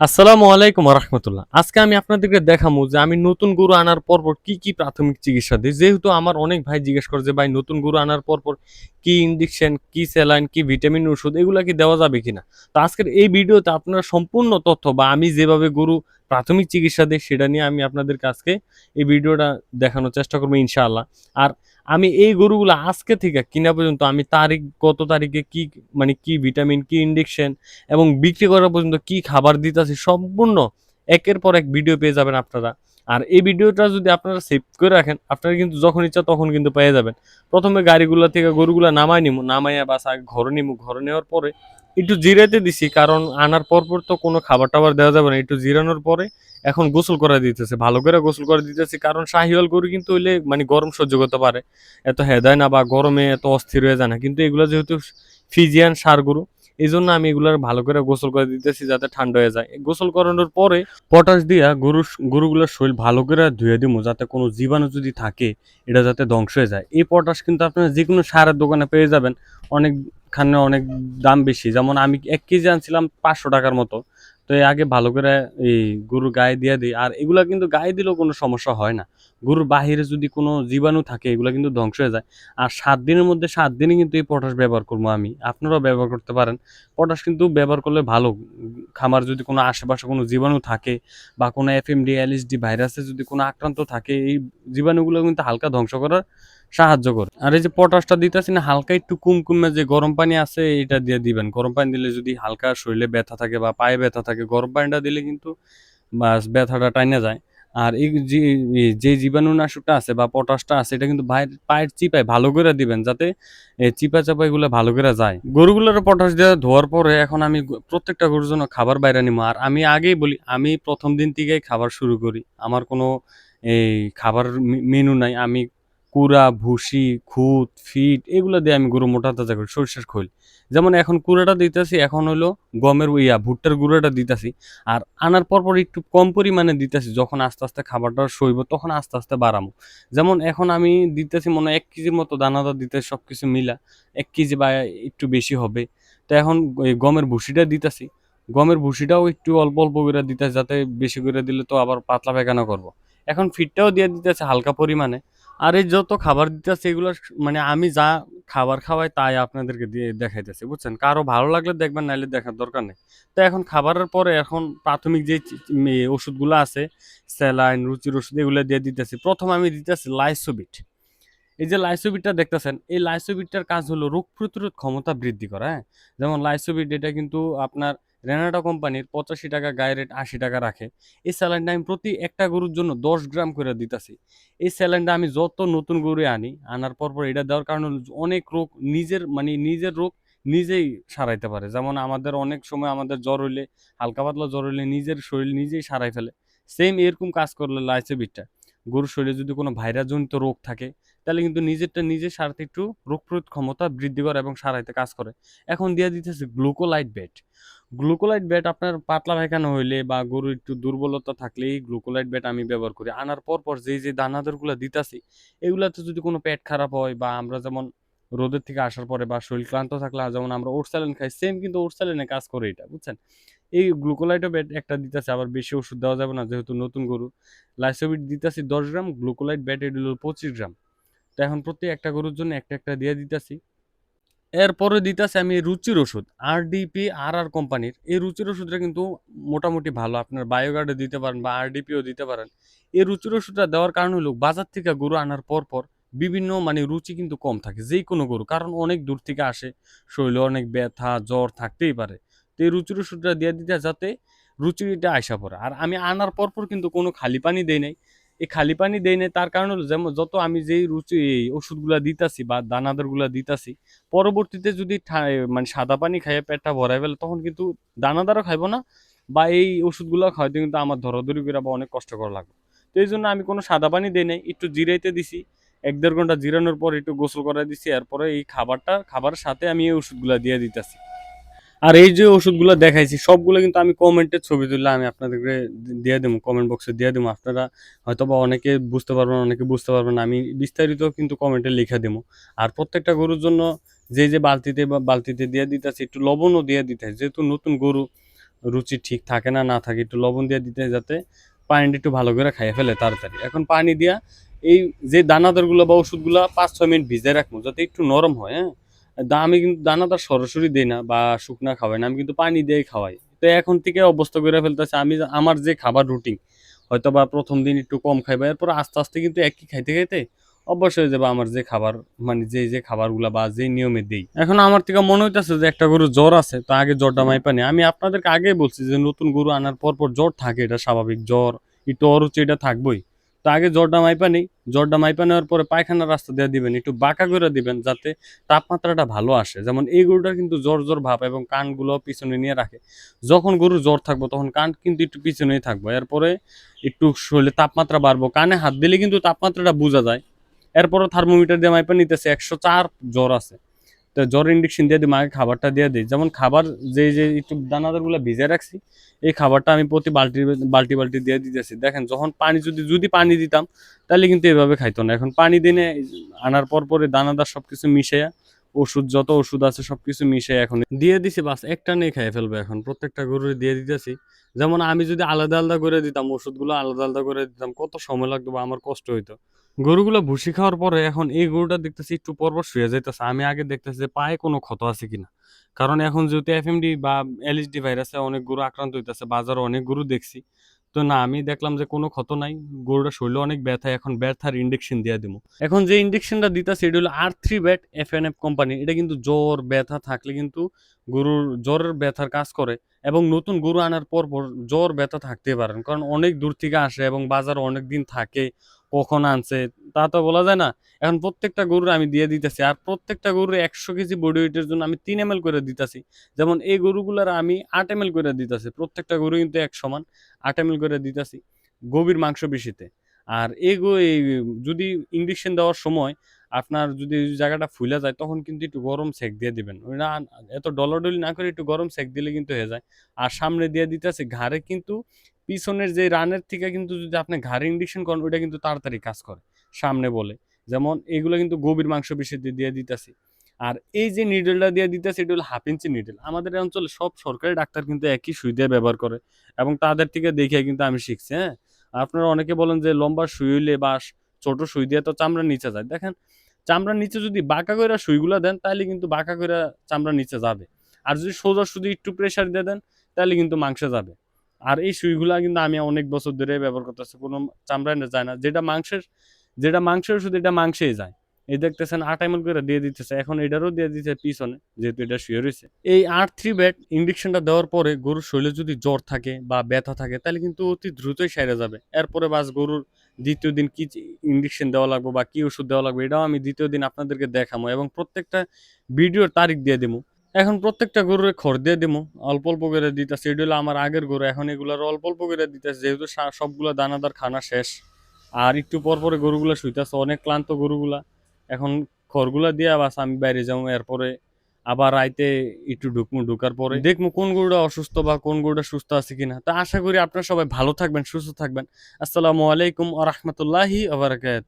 আসসালামু আলাইকুম রহমতুল্লাহ আজকে আমি আপনাদেরকে দেখাবো যে আমি নতুন গরু আনার পরপর কি কি প্রাথমিক চিকিৎসা দিই। যেহেতু আমার অনেক ভাই জিজ্ঞেস করে যে, ভাই, নতুন গরু আনার পরপর কি ইনজেকশন কি স্যালাইন কি ভিটামিন ওষুধ, এগুলা কি দেওয়া যাবে কিনা? তো আজকের এই ভিডিওতে আপনারা সম্পূর্ণ তথ্য বা আমি যেভাবে গরু প্রাথমিক চিকিৎসা দিই, সেটা নিয়ে আমি আপনাদেরকে আজকে এই ভিডিওটা দেখানোর চেষ্টা করব ইনশাআল্লাহ। আর আমি এই গরুগুলো আজকে থেকে কিনা পর্যন্ত আমি তারিখ কত তারিখে কি মানে কি ভিটামিন কি ইনজেকশন এবং বিক্রি করা পর্যন্ত কি খাবার দিতেছি, সম্পূর্ণ একের পর এক ভিডিও পেয়ে যাবেন আপনারা। আর এই ভিডিওটা যদি আপনারা সেভ করে রাখেন, আপনারা কিন্তু যখন ইচ্ছা তখন কিন্তু পেয়ে যাবেন। প্রথমে গাড়িগুলো থেকে গরুগুলো নামাই নিমু, নামাইয়া বাস ঘরে নিমু। ঘরে নেওয়ার পরে একটু জিরাতে দিছি, কারণ আনার পর পর তো কোনো খাবার টাবার দেওয়া যাবে না। একটু জিরানোর পরে এখন গোসল করে দিতেছে, ভালো করে গোসল করে দিতেছি। কারণ শাহিওয়াল গরু কিন্তু হইলে মানে গরম সহ্য করতে পারে। এত হেদায় না বা গরমে এত অস্থির হয়ে যায় না। কিন্তু এগুলো যেহেতু ফিজিয়ান সার গরু এই জন্য আমি এগুলার ভালো করে গোসল করে দিতেছি যাতে ঠান্ডা হয়ে যায়। গোসল করানোর পরে পটাশ দিয়া গরু গরুগুলোর শরীর ভালো করে ধুয়ে দিব যাতে কোনো জীবাণু যদি থাকে, এটা যাতে ধ্বংস হয়ে যায়। এই পটাশ কিন্তু আপনারা যে কোনো সারের দোকানে পেয়ে যাবেন অনেক খানে অনেক দাম বেশি। যেমন আমি এক কেজি আনছিলাম পাঁচশো টাকার মতো। তো এই আগে ভালো করে এই গরুর গায়ে দিয়ে দিই। আর এগুলা কিন্তু গায়ে দিলেও কোনো সমস্যা হয় না। গরুর বাহিরে যদি কোনো জীবাণু থাকে, এগুলো কিন্তু ধ্বংস হয়ে যায়। আর সাত দিনের মধ্যে, সাত দিনই কিন্তু এই পটাশ ব্যবহার করব আমি। আপনারাও ব্যবহার করতে পারেন। পটাশ কিন্তু ব্যবহার করলে ভালো। খামার যদি কোনো আশেপাশে কোনো জীবাণু থাকে বা কোনো এফএমডি এলএসডি ভাইরাসে যদি কোনো আক্রান্ত থাকে, এই জীবাণুগুলো কিন্তু হালকা ধ্বংস করার সাহায্য করে। আর এই যে পটাশটা দিতেছি না, হালকা একটু কুমকুমে যে গরম পানি আছে এটা দিয়ে দিবেন। গরম পানি দিলে যদি হালকা শরীরে ব্যথা থাকে বা পায়ে ব্যথা থাকে, গরম পানিটা দিলে কিন্তু ব্যথাটা টাইনে যায়। আর এই যে জীবাণুনাশকটা আছে বা পটাশটা আছে, এটা কিন্তু পায়ের চিপায় ভালো করে দিবেন যাতে চিপা চাপাইগুলো ভালো করে যায়। গরুগুলোর পটাশ দিয়ে ধোয়ার পরে এখন আমি প্রত্যেকটা গরুর জন্য খাবার বাইরে নিবো আর আমি আগেই বলি, আমি প্রথম দিন থেকেই খাবার শুরু করি। আমার কোনো এই খাবার মেনু নাই। আমি কুড়া, ভুসি খুদ ফিট, এগুলো দিয়ে আমি গরু মোটা তাজা করি, সরিষার খোল। যেমন এখন কুড়াটা দিতেছি, এখন হলো গমের ইয়া, ভুট্টার গুঁড়াটা দিতেছি। আর আনার পর পর একটু কম পরিমাণে দিতেছি, যখন আস্তে আস্তে খাবারটা সইব, তখন আস্তে আস্তে বাড়াবো। যেমন এখন আমি দিতেছি, মনে এক কেজির মতো দানাদার দিতে সব কিছু মিলা, এক কেজি বা একটু বেশি হবে। তো এখন গমের ভুসিটা দিতেছি, গমের ভুসিটাও একটু অল্প অল্প করে দিতেছে যাতে বেশি করে দিলে তো আবার পাতলা পায়খানা করব। এখন ফিটটাও দিয়ে দিতেছে, হালকা পরিমাণে। আর এই যত খাবার দিতেছে এগুলো মানে আমি যা খাবার খাওয়াই তাই আপনাদেরকে দিয়ে দেখাইতেছি, বুঝছেন? কারও ভালো লাগলে দেখবেন, নাইলে দেখার দরকার নেই। তো এখন খাবারের পরে এখন প্রাথমিক যে ওষুধগুলো আছে, স্যালাইন, রুচির ওষুধ এগুলো দিয়ে দিতেছি। প্রথম আমি দিতেছি লাইসোবিট। এই যে লাইসোবিটটা দেখতেছেন, এই লাইসোবিটটার কাজ হলো রোগ প্রতিরোধ ক্ষমতা বৃদ্ধি করা হ্যাঁ? যেমন লাইসোবিট, এটা কিন্তু আপনার রেনাটা কোম্পানির পঁচাশি টাকা, গায়ে রেট আশি টাকা রাখে। এই স্যালাইনটা আমি প্রতি একটা গরুর জন্য দশ গ্রাম করে দিতেছি। এই স্যালাইনটা আমি যত নতুন গরু আনি, আনার পর পর এটা দেওয়ার কারণে অনেক রোগ নিজের মানে নিজের রোগ নিজেই সারাইতে পারে। যেমন আমাদের অনেক সময় আমাদের জ্বর হইলে, হালকা পাতলা জ্বর হইলে নিজের শরীর নিজেই সারাই ফেলে। সেম এরকম কাজ করলে লাইসোবিটটা গরুর শরীরে যদি কোনো ভাইরাসজনিত রোগ থাকে, তাহলে কিন্তু নিজেরটা নিজে সারাতে একটু রোগ প্রতিরোধ ক্ষমতা বৃদ্ধি করে এবং সারাইতে কাজ করে। এখন দিয়ে দিতেছে গ্লুকোলাইট বেট গ্লুকোলাইট বেট আপনার পাতলা পায়খানা হইলে বা গরু একটু দুর্বলতা থাকলে এই গ্লুকোলাইট বেট আমি ব্যবহার করি। আনার পর পর যেই যে দানাদারগুলো দিতাছি, এগুলাতে যদি কোনো পেট খারাপ হয় বা আমরা যেমন রোদের থেকে আসার পরে বা শরীর ক্লান্ত থাকলে যেমন আমরা ওট খাই, সেম কিন্তু ওট স্যালেনে কাজ করে এটা, বুঝছেন? এই গ্লুকোলাইটও বেট একটা দিতেছে, আবার বেশি ওষুধ দেওয়া যাবে না, যেহেতু নতুন গরু। লাইসোবিট দিতেছি দশ গ্রাম, গ্লুকোলাইট বেট এটি পঁচিশ গ্রাম। তো এখন প্রতি একটা গরুর জন্য একটা একটা দিয়ে দিতেছি। এরপরে দিতেছে আমি রুচির ওষুধ আরডিপি আর আর কোম্পানির। এই রুচির ওষুধটা কিন্তু মোটামুটি ভালো, আপনার বায়োগার্ডে দিতে পারেন বা আরডিপিও দিতে পারেন। এই রুচির ওষুধটা দেওয়ার কারণ হলো বাজার থেকে গরু আনার পর পর বিভিন্ন মানে রুচি কিন্তু কম থাকে, যেই কোনো গরু, কারণ অনেক দূর থেকে আসে, শরীরে অনেক ব্যথা, জ্বর থাকতেই পারে। তো এই রুচির ওষুধটা দিয়ে দিতে যাতে রুচিটা আইসা পড়ে। আর আমি আনার পর পর কিন্তু কোনো খালি পানি দেই নাই এই খালি পানি দেই নাই, তার কারণ হলো যেমন যত আমি যেই রুচি, এই ওষুধগুলা দিতাছি বা দানাদারগুলা দিতাছি, পরবর্তীতে যদি মানে সাদা পানি খাইয়ে পেটটা ভরাই ফেলে, তখন কিন্তু দানাদারও খাইবো না বা এই ওষুধগুলো খাইতে কিন্তু আমার ধরাধরি করে বা অনেক কষ্ট করা লাগবে। তো এই জন্য আমি কোনো সাদা পানি দিই নাই, একটু জিরাইতে দিছি, এক দেড় ঘণ্টা জিরানোর পর একটু গোসল করে দিছি, এরপরে এই খাবারটা, খাবারের সাথে আমি এই ওষুধগুলো দিয়ে দিতেছি। আর এই যে ওষুধগুলো দেখাইছি, সবগুলো কিন্তু আমি কমেন্টের ছবি তুললে আমি আপনাদেরকে দিয়ে দেবো কমেন্ট বক্সে দিয়ে দেবো। আপনারা হয়তো বা অনেকে বুঝতে পারবেন, অনেকে বুঝতে পারবেন আমি বিস্তারিত কিন্তু কমেন্টে লিখে দেবো। আর প্রত্যেকটা গরুর জন্য যে যে বালতিতে বা বালতিতে দিয়ে দিতেছে, একটু লবণও দিয়ে দিতে হয়। যেহেতু নতুন গরু রুচি ঠিক থাকে না না থাকে, একটু লবণ দিয়ে দিতে যাতে পানিটা একটু ভালো করে খাইয়ে ফেলে তাড়াতাড়ি। এখন পানি দিয়া এই যে দানাদারগুলো বা ওষুধগুলো পাঁচ ছয় মিনিট ভিজে রাখব, যাতে একটু নরম হয় হ্যাঁ? আমি কিন্তু দানাদার সরাসরি দিই না বা শুকনা খাওয়াই না আমি কিন্তু পানি দিয়েই খাওয়াই। তো এখন থেকে অভ্যস্ত করে ফেলতেছে আমি আমার যে খাবার রুটিন হয়তো বা প্রথম দিন একটু কম খাইবা এরপর আস্তে আস্তে কিন্তু একই খাইতে খাইতে অভ্যাস হয়ে যাবে আমার যে খাবার মানে যে যে খাবারগুলা বা যে নিয়মে দেই। এখন আমার থেকে মনে হইতেছে যে একটা গরু জ্বর আছে তো আগে জ্বরটা মাইপা নেই। আমি আপনাদেরকে আগেই বলছি যে নতুন গরু আনার পর পর জ্বর থাকে এটা স্বাভাবিক জ্বর একটু অরুচি এটা থাকবোই। তো আগে জ্বরটা মাইপা নেই। জ্বরটা মাইপা নেওয়ার পরে পায়খানার রাস্তা দিয়ে দিবেন, একটু বাঁকা করে দিবেন যাতে তাপমাত্রাটা ভালো আসে। যেমন এই গরুটার কিন্তু জ্বর জ্বর ভাব এবং কানগুলো পিছনে নিয়ে রাখে। যখন গরু জ্বর থাকব তখন কান কিন্তু একটু পিছনেই থাকব। এরপরে একটু শরীরে তাপমাত্রা বাড়বো। কানে হাত দিলে কিন্তু তাপমাত্রাটা বোঝা যায়। এরপরও থার্মোমিটার দিয়ে মাইপা নিতেছে, একশো চার জ্বর আছে। জ্বর ইন্ডেকশন দিয়ে দিই মাকে খাবারটা দিয়ে দিই। যেমন খাবার যে যে একটু দানাদারগুলো ভিজে রাখছি, এই খাবারটা আমি প্রতি বালতি বালতি বালতি দিয়ে দিতেছি। দেখেন, যখন পানি যদি যদি পানি দিতাম, তাহলে কিন্তু এভাবে খাইতো না। এখন পানি দিনে আনার পর পরে দানাদার সবকিছু মিশাইয়া, ওষুধ, যত ওষুধ আছে সবকিছু মিশে এখন দিয়ে দিছি, বাস একটা নেই খাই ফেলবে এখন। প্রত্যেকটা গরুরে দিয়ে দিতেছি। যেমন আমি যদি আলাদা আলাদা করে দিতাম, ওষুধগুলো আলাদা আলাদা করে দিতাম, কত সময় লাগতো বা আমার কষ্ট হইতো। গরুগুলো ভুসি খাওয়ার পরে এখন এই গরুটা দেখতেছি একটু পরপর শুয়ে যাইতেছে। আমি আগে দেখতেছি যে পায়ে কোনো ক্ষত আছে কিনা। কারণ এখন যেহেতু এফএমডি বা এলএসডি ভাইরাসে অনেক গরু আক্রান্ত হইতেছে, বাজারে অনেক গরু দেখছি। তো না, আমি দেখলাম যে কোনো ক্ষত নাই, গরুটা শরীরে অনেক ব্যথা, এখন ব্যথার ইন্ডেকশন দিয়ে দিব এখন যে ইন্ডেকশনটা দিতেছে, এটা হলো আর three bat F N F company এটা কিন্তু জ্বর, ব্যথা থাকলে কিন্তু গরুর জ্বরের ব্যথার কাজ করে এবং নতুন গরু আনার পর পর জ্বর, ব্যথা থাকতে পারেন কারণ অনেক দূর থেকে আসে এবং বাজারে অনেক দিন থাকে কখন আনছে, তা তো বলা যায় না। এখন প্রত্যেকটা গরুর আমি দিয়ে দিতেছি, আর প্রত্যেকটা গরুর একশো কেজি বডি ওয়েটের জন্য আমি তিন এম করে দিতেছি। যেমন এই গরুগুলার আমি আট এম করে দিতেছি, প্রত্যেকটা গরু কিন্তু এক সমান আট এম করে দিতেছি গভীর মাংস বেশিতে আর এই যদি ইঞ্জেকশন দেওয়ার সময় আপনার যদি জায়গাটা ফুলে যায়, তখন কিন্তু একটু গরম সেক দিয়ে দিবেন। ওইটা এত ডলাডলি না করে একটু গরম সেক দিলে কিন্তু হয়ে যায়। আর সামনে দিয়ে দিতেছে ঘাড়ে কিন্তু পিছনের যে রানের থেকে কিন্তু যদি আপনি ঘাড়ে ইঞ্জেকশন করেন, ওইটা কিন্তু তাড়াতাড়ি কাজ করে। সামনে বলে। যেমন এগুলো কিন্তু গভীর মাংস বেশি দিয়ে দিতেছি। আর এই যে নিডলটা দিয়ে দিতেছে, এটা হলো হাফ ইঞ্চি নিডেল আমাদের অঞ্চলে সব সরকারি ডাক্তার কিন্তু একই সুই দিয়ে ব্যবহার করে এবং তাদের থেকে দেখে কিন্তু আমি শিখছি হ্যাঁ? আপনারা অনেকে বলেন যে লম্বা সুই হইলে বা ছোট সুই দিয়ে তো চামড়ার নিচে যায়। দেখেন, চামড়ার নিচে যদি বাঁকা করে সুইগুলো দেন তাহলে কিন্তু বাঁকা করে চামড়ার নিচে যাবে। আর যদি সোজা শুধু একটু প্রেশার দিয়ে দেন তাহলে কিন্তু মাংসে যাবে। আর এই সুইগুলা কিন্তু আমি অনেক বছর ধরে ব্যবহার করতেছি, কোনো চামড়ায় যায় না। যেটা মাংসের যেটা মাংসের ওষুধ, এটা মাংসেই যায়। এই দেখতেছেন, আট এমএল করে দিয়ে দিতেছে, এখন এটারও দিয়ে দিতেছে পিছনে, যেহেতু এটা শুয়ে রয়েছে এই আর থ্রি ব্যাট ইঞ্জেকশনটা দেওয়ার পরে গরুর শরীরে যদি জ্বর থাকে বা ব্যথা থাকে, তাহলে কিন্তু অতি দ্রুতই সেরে যাবে। এরপরে বাস গরুর দ্বিতীয় দিন কি ইঞ্জেকশন দেওয়া লাগবে বা কি ওষুধ দেওয়া লাগবে, এটাও আমি দ্বিতীয় দিন আপনাদেরকে দেখাবো এবং প্রত্যেকটা ভিডিওর তারিখ দিয়ে দেবো এখন প্রত্যেকটা গরুরে খড় দিয়ে দিমু। অল্প অল্প করে দিতেছে। এটা হলো আমার আগের গরু, এখন এগুলার অল্প অল্প করে দিতেছে। যেহেতু সবগুলা দানাদার খানা শেষ। আর একটু পর পরে গরুগুলা শুইতেছে, অনেক ক্লান্ত গরুগুলা। এখন খড়গুলা দিয়ে আবার আমি বাইরে যাব, এরপরে আবার রাইতে একটু ঢুকমু, ঢুকার পরে দেখব কোন গরুটা অসুস্থ বা কোন গরুটা সুস্থ আছে কিনা। তা আশা করি আপনারা সবাই ভালো থাকবেন, সুস্থ থাকবেন। আসসালামু আলাইকুম আ রহমতুল্লাহি আবরাকাত